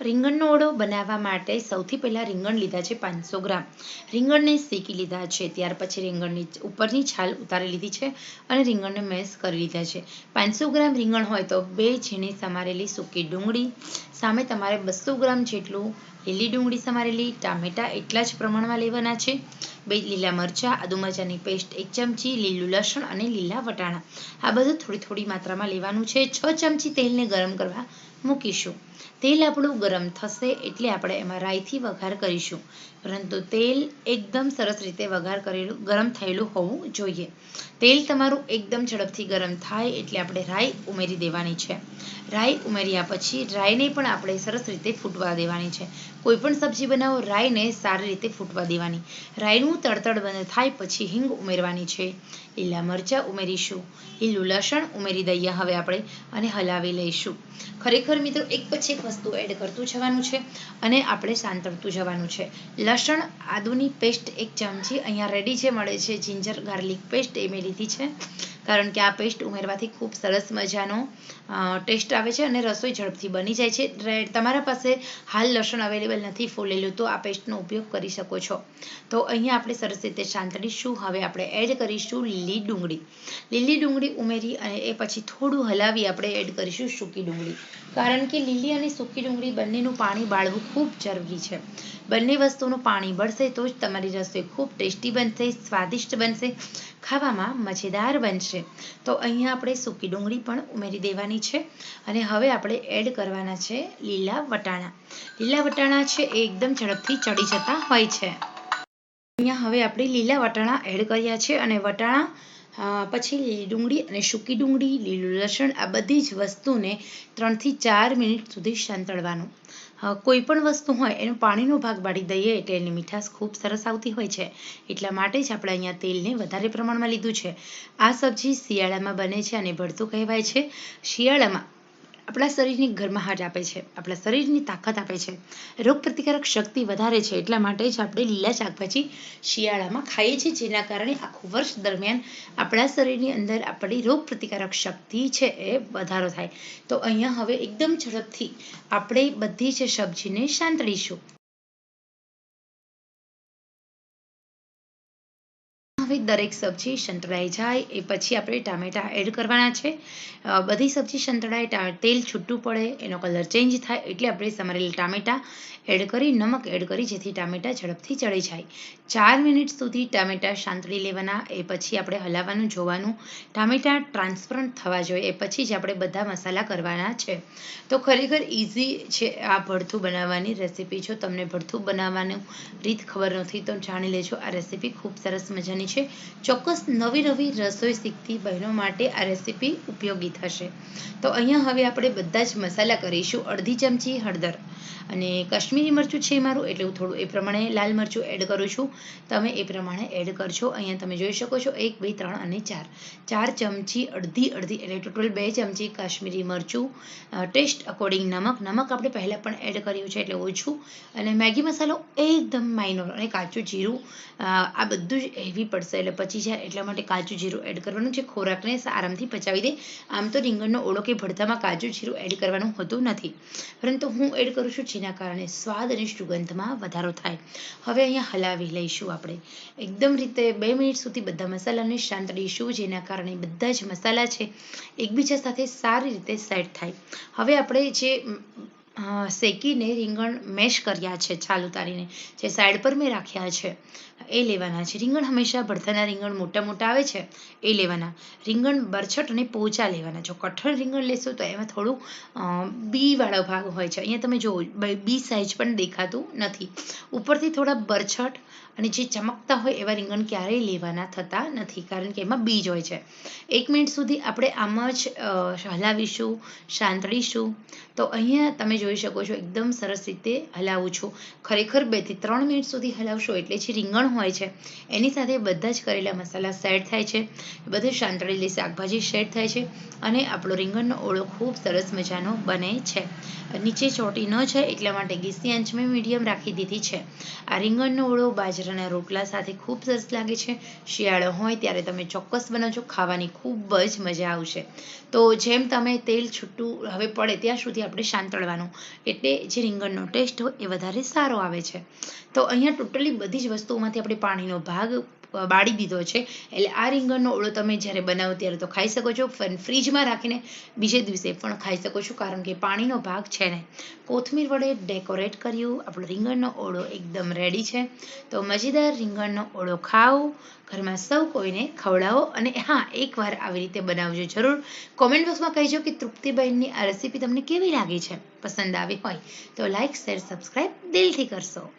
રીંગણનો ઓળો બનાવવા માટે સૌથી પહેલાં રીંગણ લીધા છે પાંચસો ગ્રામ. રીંગણને શેકી લીધા છે, ત્યાર પછી રીંગણની ઉપરની છાલ ઉતારી લીધી છે અને રીંગણને મેશ કરી લીધા છે. પાંચસો ગ્રામ રીંગણ હોય તો બે ઝીણી સમારેલી સૂકી ડુંગળી, સામે તમારે બસો ગ્રામ જેટલું લીલી ડુંગળી સમારેલી, ટામેટા એટલા જ પ્રમાણમાં લેવાના છે. બે લીલા મરચાં, આદુ મરચાંની પેસ્ટ, એક ચમચી લીલું લસણ અને લીલા વટાણા. આ બધું થોડી થોડી માત્રામાં લેવાનું છે. છ ચમચી તેલને ગરમ કરવા મૂકીશું. તેલ આપણું ગરમ થશે એટલે આપણે એમાં રાઈથી વઘાર કરીશું. પરંતુ તેલ એકદમ સરસ રીતે વઘાર કરેલું, ગરમ થયેલું હોવું જોઈએ. તેલ તમારું એકદમ ઝડપથી ગરમ થાય એટલે આપણે રાઈ ઉમેરી દેવાની છે. રાઈ ઉમેર્યા પછી રાઈને પણ આપણે સરસ રીતે ફૂટવા દેવાની છે. કોઈ પણ સબ્જી બનાવો, રાઈને સારી રીતે ફૂટવા દેવાની. રાઈનું તડતડ બંધ થાય પછી હિંગ ઉમેરવાની છે. લીલા મરચાં ઉમેરીશું. લીલું લસણ ઉમેરી દઈએ હવે આપણે અને હલાવી લઈશું. ખરેખર મિત્રો, એક પછી એક વસ્તુ એડ કરતું જવાનું છે અને આપણે સાંતળતું જવાનું છે. લસણ, આદુની પેસ્ટ એક ચમચી અહીંયા રેડી છે મળે છે જિંજર ગાર્લિક પેસ્ટ એ મેં લીધી છે. કારણ કે આ પેસ્ટ ઉમેરવાથી ખૂબ સરસ મજાનો ટેસ્ટ આવે છે અને રસોઈ ઝડપથી બની જાય છે. તમારા પાસે હાલ લસણ અવેલેબલ નથી ફોલેલું, તો આ પેસ્ટનો ઉપયોગ કરી શકો છો. તો અહીંયા આપણે સરસ રીતે સાંતળીશું હવે આપણે એડ કરીશું લીલી ડુંગળી. લીલી ડુંગળી ઉમેરી અને એ પછી થોડું હલાવી આપણે એડ કરીશું સૂકી ડુંગળી. કારણ કે લીલી અને સૂકી ડુંગળી બંનેનું પાણી બાળવું ખૂબ જરૂરી છે. બંને વસ્તુનું પાણી બળશે તો જ તમારી રસોઈ ખૂબ ટેસ્ટી બનશે, સ્વાદિષ્ટ બનશે. ખાવામાં મજેદાર બનશે. તો અહીંયા આપણે સૂકી ડુંગળી પણ ઉમેરી દેવાની છે અને હવે આપણે એડ કરવાના છે લીલા વટાણા. લીલા વટાણા છે એ એકદમ ઝડપથી ચડી જતા હોય છે. અહીંયા હવે આપણે લીલા વટાણા એડ કર્યા છે અને વટાણા પછી લીલી ડુંગળી અને સૂકી ડુંગળી, લીલું લસણ આ બધી જ વસ્તુને ત્રણથી ચાર મિનિટ સુધી સાંતળવાનું. કોઈ પણ વસ્તુ હોય, એનો પાણીનો ભાગ બાળી દઈએ એટલે એની મીઠાશ ખૂબ સરસ આવતી હોય છે. એટલા માટે જ આપણે અહીંયા તેલને વધારે પ્રમાણમાં લીધું છે. આ સબ્જી શિયાળામાં બને છે અને ભળતું કહેવાય છે. શિયાળામાં આપણા શરીરની ગરમાહટ આપે છે, આપણા શરીરની તાકાત આપે છે. રોગ પ્રતિકારક શક્તિ વધારે છે એટલા માટે જ આપણે લીલા શાકભાજી શિયાળામાં ખાઈએ છીએ, જેના કારણે આખું વર્ષ દરમિયાન આપણા શરીરની અંદર આપણી રોગ પ્રતિકારક શક્તિ છે એ વધારો થાય. તો અહીંયા હવે એકદમ ઝડપથી આપણે બધી જ સબ્જીને સાંતળીશું હવે દરેક સબ્જી સંતળાઈ જાય, એ પછી આપણે ટામેટાં એડ કરવાના છે. બધી સબ્જી સંતળાય તેલ છૂટું પડે, એનો કલર ચેન્જ થાય, એટલે આપણે સમારેલ ટામેટાં એડ કરી, નમક એડ કરી, જેથી ટામેટાં ઝડપથી ચડી જાય. ચાર મિનિટ સુધી ટામેટાં સાંતળી લેવાના, એ પછી આપણે હલાવવાનું, જોવાનું. ટામેટાં ટ્રાન્સપરન્ટ થવા જોઈએ, એ પછી જ આપણે બધા મસાલા કરવાના છે. તો ખરેખર ઇઝી છે આ ભડથું બનાવવાની રેસીપી જો તમને ભડથું બનાવવાનું રીત ખબર નથી, તો જાણી લેજો, આ રેસીપી ખૂબ સરસ મજાની છે. ચોક્કસ નવી નવી રસોઈ શીખતી બહેનો માટે આ રેસીપી ઉપયોગી થશે. તો અહીંયા હવે આપણે બધા જ મસાલા કરીશું. અડધી ચમચી હળદર અને કાશ્મીરી મરચું છે મારું, એટલે હું થોડું એ પ્રમાણે લાલ મરચું એડ કરું છું. તમે એ પ્રમાણે એડ કરશો અહીંયા તમે જોઈ શકો છો એક, બે, ત્રણ અને ચાર. ચાર ચમચી અડધી અડધી એટલે ટોટલ બે ચમચી કાશ્મીરી મરચું. ટેસ્ટ અકોર્ડિંગ નમક. નમક આપણે પહેલાં પણ એડ કર્યું છે એટલે ઓછું. અને મેગી મસાલો એકદમ માઇનોર અને કાચું જીરું. આ બધું જ હેવી પડશે. એટલે પચી જાય એટલા માટે કાજુ જીરું એડ કરવાનું છે. ખોરાકને આરામથી પચાવી દે. આમ તો રીંગણનો ઓળો કે ભડથામાં કાચું જીરું એડ કરવાનું હોતું નથી. પરંતુ હું એડ કરું છું જેના કારણે સ્વાદ અને સુગંધમાં વધારો થાય. હવે અહીંયા હલાવી લઈશું આપણે. એકદમ રીતે બે મિનિટ સુધી બધા મસાલાને શાંત શાંતળીશું જેના કારણે બધા જ મસાલા છે, એકબીજા સાથે સારી રીતે સેટ થાય. હવે આપણે જે શેકીને રીંગણ મેશ કર્યા છે છાલ ઉતારીને, જે સાઈડ પર મેં રાખ્યા છે. એ લેવાના છે. રીંગણ હંમેશા ભડથાના રીંગણ મોટા મોટા આવે છે, એ લેવાના. રીંગણ બરછટ અને પોચા લેવાના. જો કઠણ રીંગણ લેશો તો એમાં થોડું બીવાળો ભાગ હોય છે. અહીંયા તમે જુઓ બી સાઈઝ પણ દેખાતું નથી. ઉપરથી થોડા બરછટ અને જે ચમકતા હોય એવા રીંગણ ક્યારેય લેવાના થતા નથી, કારણ કે એમાં બીજ હોય છે. એક મિનિટ સુધી આપણે આમ જ હલાવીશું, સાંતળીશું. તો અહીંયા તમે જોઈ શકો છો. એકદમ સરસ રીતે હલાવું છું. ખરેખર બેથી ત્રણ મિનિટ સુધી હલાવશો એટલે જે રીંગણ હોય છે, એની સાથે બધા જ કરેલા મસાલા સેટ થાય છે. બધી શાંતળેલી શાકભાજી સેટ થાય છે અને આપણો રીંગણનો ઓળો ખૂબ સરસ મજાનો બને છે. નીચે ચોટી ન જાય એટલા માટે ગેસની આંચ મેં મીડિયમ રાખી દીધી છે. આ રીંગણનો ઓળો બાજરાના રોટલા સાથે ખૂબ સરસ લાગે છે. શિયાળો હોય ત્યારે તમે ચોક્કસ બનાવજો. ખાવાની ખૂબ જ મજા આવશે. તો જેમ તમે તેલ છૂટું હવે પડે ત્યાં સુધી આપણે શાંતળવાનું એટલે જે રીંગણનો ટેસ્ટ હોય એ વધારે સારો આવે છે. તો અહીંયા ટોટલી બધી જ વસ્તુઓમાંથી આપણે પાણીનો ભાગ બાળી દીધો છે. એટલે આ રીંગણનો ઓળો તમે જ્યારે બનાવો ત્યારે તો ખાઈ શકો છો. ફ્રીજમાં રાખીને બીજે દિવસે પણ ખાઈ શકો છો, કારણ કે પાણીનો ભાગ છે ને. કોથમીર વડે ડેકોરેટ કર્યું. આપણો રીંગણનો ઓળો એકદમ રેડી છે. તો મજેદાર રીંગણનો ઓળો ખાઓ. ઘરમાં સૌ કોઈને ખવડાવો અને હા, એકવાર આવી રીતે બનાવજો જરૂર. કોમેન્ટ બોક્સમાં કહેજો કે તૃપ્તિબહેનની આ રેસીપી તમને કેવી લાગી છે? પસંદ આવી હોય તો લાઇક શેર સબસ્ક્રાઈબ દિલથી કરશો.